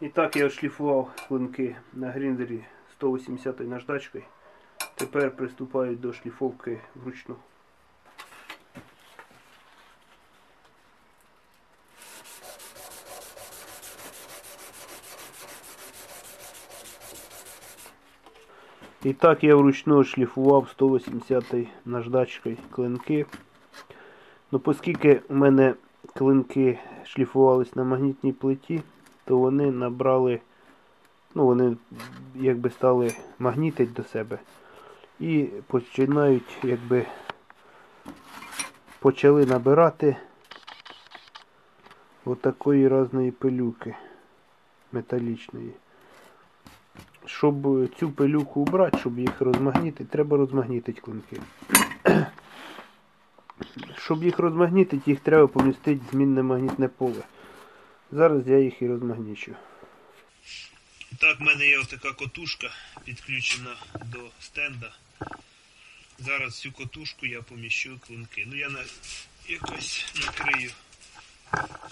І так я шліфував клинки на гріндері 180 наждачкою. Тепер приступаю до шліфовки вручну. І так я вручну шліфував 180 наждачкою клинки. Ну, оскільки у мене клинки шліфувались на магнітній плиті, то вони набрали, ну вони якби стали магнітить до себе. І починають, якби почали набирати отакої різної пилюки металічної. Щоб цю пилюку убрати, щоб їх розмагнітити, треба розмагнітити клинки. Щоб їх розмагнітити, їх треба помістити в змінне магнітне поле. Зараз я їх і розмагнічу. Так, в мене є така котушка підключена до стенда. Зараз цю котушку я поміщу клинки. Ну я на якось накрию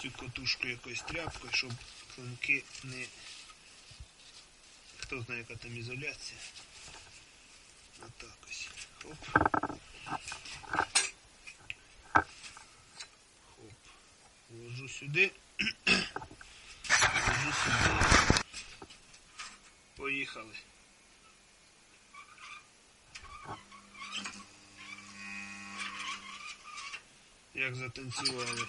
цю котушку якоюсь тряпкою, щоб клинки не... Хто знає, яка там ізоляція. Отак ось. Хоп. Вложу сюди. Вложу сюди. Поїхали. Як затанцювали.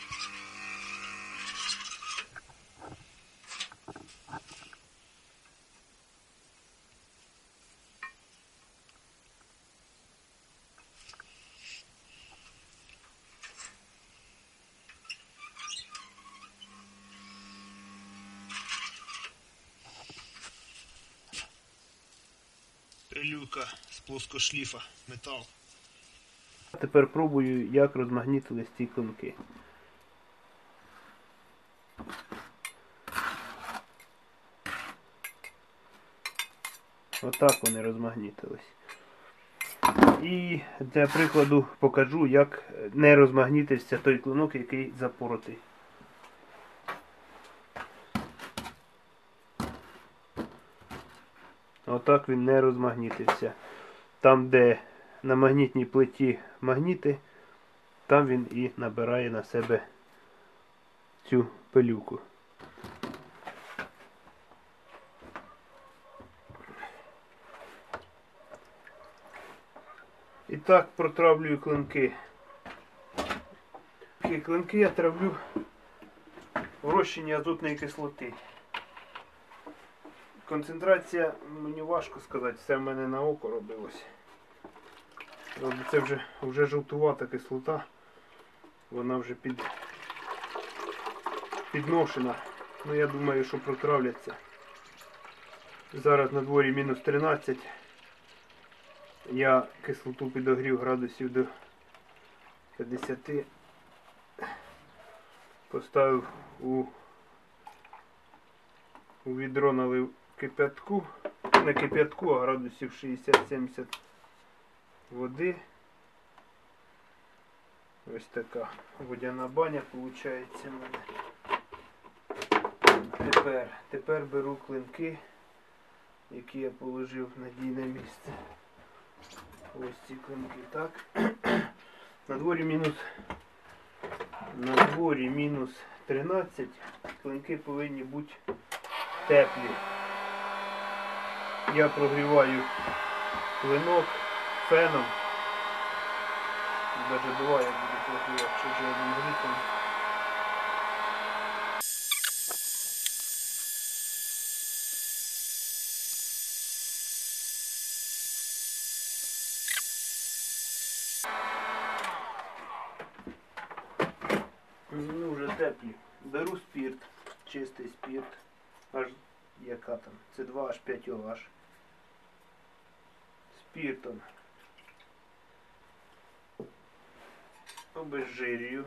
Пилюка з плоскошліфа, метал. Тепер пробую, як розмагнітились ці клинки. Отак вони розмагнітились. І для прикладу покажу, як не розмагнітився той клинок, який запоротий. Отак він не розмагнітився. Там, де на магнітній плиті магніти, там він і набирає на себе цю пилюку. І так протравлюю клинки. Такі клинки я травлю в розчині азотної кислоти. Концентрація, мені важко сказати, все в мене на око робилось. Це вже вже жовтувата кислота, вона вже під, підношена. Ну я думаю, що протравляться. Зараз на дворі мінус 13. Я кислоту підогрів градусів до 50. Поставив у, у відро налив кипятку, не кипятку, а градусів 60-70 води. Ось така водяна баня виходить в мене. Тепер, тепер беру клинки, які я положив в надійне місце. Ось ці клинки, так. На дворі мінус на дворі мінус 13, клинки повинні бути теплі. Я прогріваю клинок феном. Даже буває буду прогрівати чужим грітом. Ну вже теплі. Беру спірт, чистий спірт. Аж яка там? Це 2 аж 5 OH. Спіртом. Обезжирюю.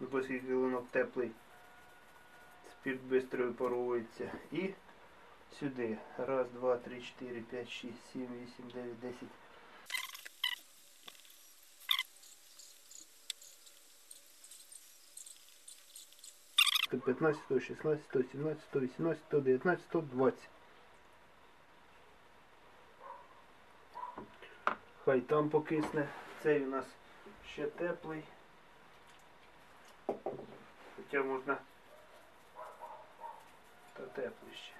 Ну, Оскільки лунок теплий. Спірт швидко випаровується. І сюди. Раз, два, три, чотири, п'ять, шість, сім, вісім, дев'ять, десять. 115, 116, 117, 118, 119, 120. Хай там покисне. Цей у нас ще теплий. Хоча можна та теплий ще.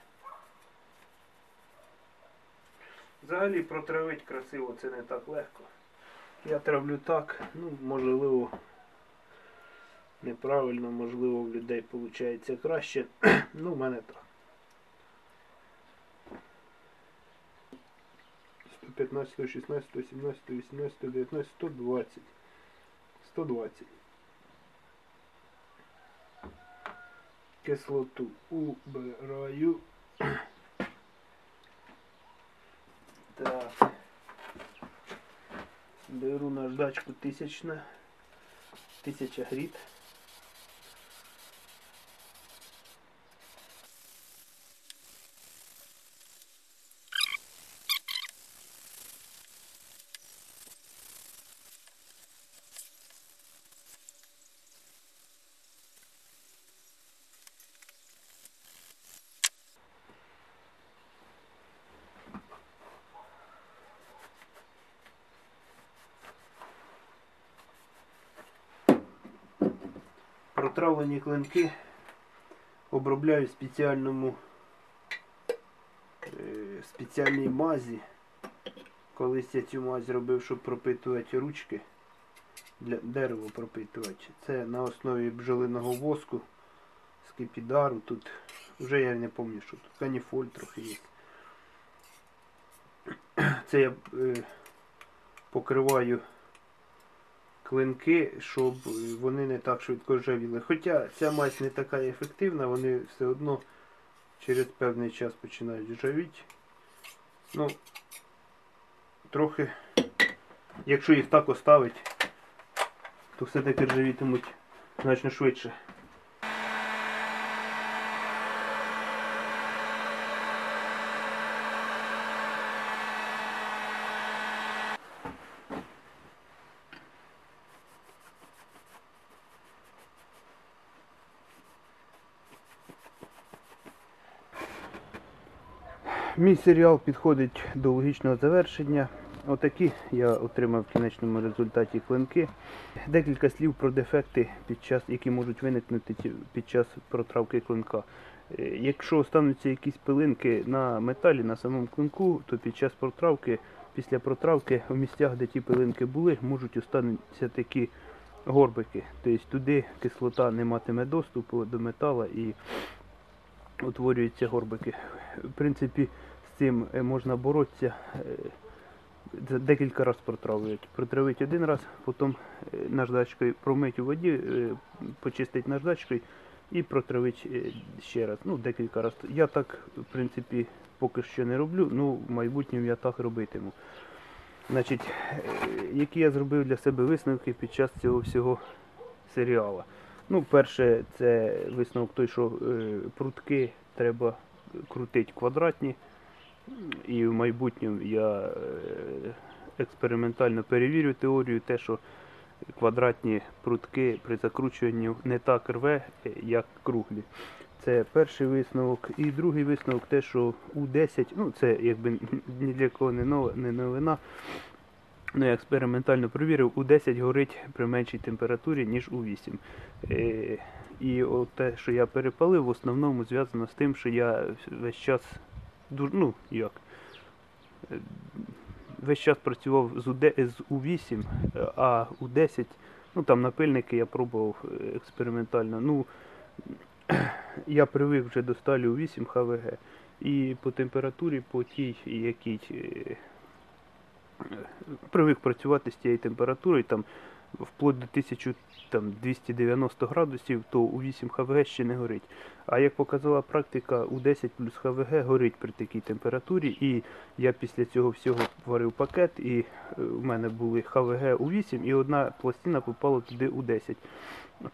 Взагалі протравити красиво це не так легко. Я травлю так, ну можливо неправильно, можливо в людей виходить краще. ну в мене так. 115, 116, 117, 118, 119, 120. 120. Кислоту убираю. Так. Беру наждачку тисячна. Тисяча гріт. Протравлені клинки обробляю в спеціальному е, спеціальній мазі. Колись я цю мазь робив, щоб пропитувати ручки, для дерева пропитувати. Це на основі бджолиного воску, скипідару. Тут вже я не пам'ятаю, що тут каніфоль трохи є. Це я е, покриваю клинки, щоб вони не так швидко ржавіли. Хоча ця мазь не така ефективна, вони все одно через певний час починають ржавіти. Ну, трохи, якщо їх так оставити, то все-таки ржавітимуть значно швидше. Мій серіал підходить до логічного завершення. Отакі я отримав в кінечному результаті клинки. Декілька слів про дефекти, під час, які можуть виникнути під час протравки клинка. Е, якщо стануться якісь пилинки на металі, на самому клинку, то під час протравки, після протравки в місцях, де ті пилинки були, можуть останутися такі горбики. Тобто туди кислота не матиме доступу до метала і утворюються горбики. В принципі, з цим е, можна боротися. Е, декілька разів протравлюють. Протравити один раз, потім е, наждачкою промить у воді, почистити наждачкою і протравити ще раз. Ну, декілька разів. Я так, в принципі, поки що не роблю, ну в майбутньому я так робитиму. Значить, Які я зробив для себе висновки під час цього всього серіалу. Ну, Перше, це висновок той, що прутки треба крутити квадратні. І в майбутньому я е, експериментально перевірю теорію, те, що квадратні прутки при закручуванні не так рве, як круглі. Це перший висновок. І другий висновок те, що У10, ну це якби ні для кого не новина. Ну, я експериментально провірив, у 10 горить при меншій температурі, ніж у 8. Е, і от те, що я перепалив, в основному зв'язано з тим, що я весь час ну як, е, весь час працював з У8, а у 10, ну там напильники я пробував е, експериментально. ну Я привик вже до сталі у 8 ХВГ. І по температурі, по тій, якій привик працювати з тією температурою, там вплоть до 1290 градусів, то у 8 ХВГ ще не горить. А як показала практика, у 10 плюс ХВГ горить при такій температурі. І я після цього всього варив пакет, і е, мене були ХВГ у 8 і одна пластина попала туди у 10.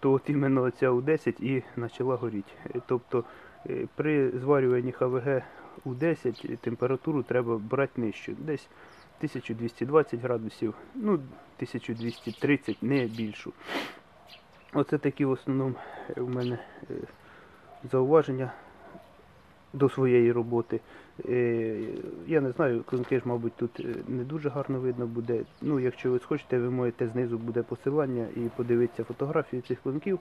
То от іменно ця у 10 і почала горіти. Тобто е, при зварюванні ХВГ у 10 температуру треба брати нижче. Десь 1220 градусів, ну 1230, не більшу. Оце такі в основному у мене е, зауваження до своєї роботи. Е, Я не знаю, клинки ж, мабуть, тут е, не дуже гарно видно буде. Ну, якщо ви схочете, ви можете знизу буде посилання і подивитися фотографії цих клинків.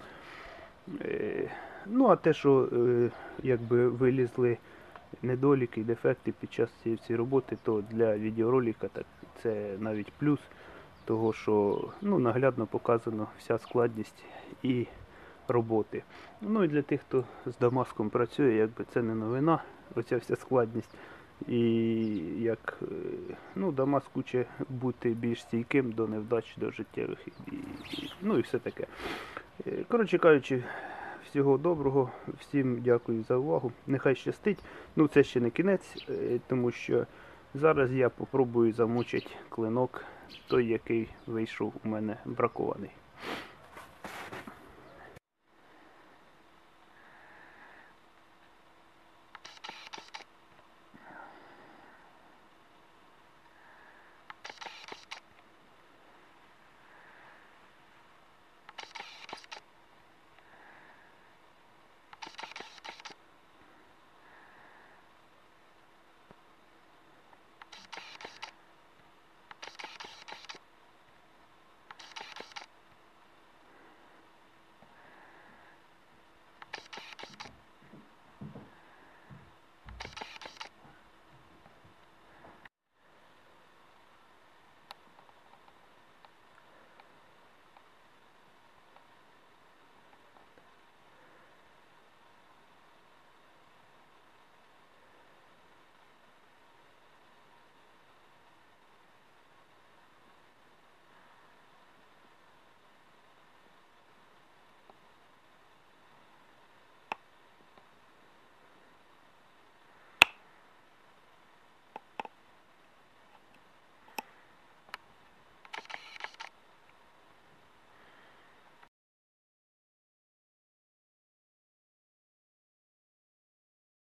Е, Ну, а те, що е, якби вилізли недоліки і дефекти під час цієї всієї роботи, то для відеоролика так, це навіть плюс, того що ну, наглядно показано вся складність і роботи. Ну і для тих, хто з Дамаском працює, якби це не новина, оця вся складність. І як е, ну, Дамаск хоче бути більш стійким до невдач, до життєвих і- ну і все таке. Е, Коротше кажучи, всього доброго, всім дякую за увагу. Нехай щастить. Ну це ще не кінець, е, тому що зараз я попробую замучити клинок, той, який вийшов у мене бракований.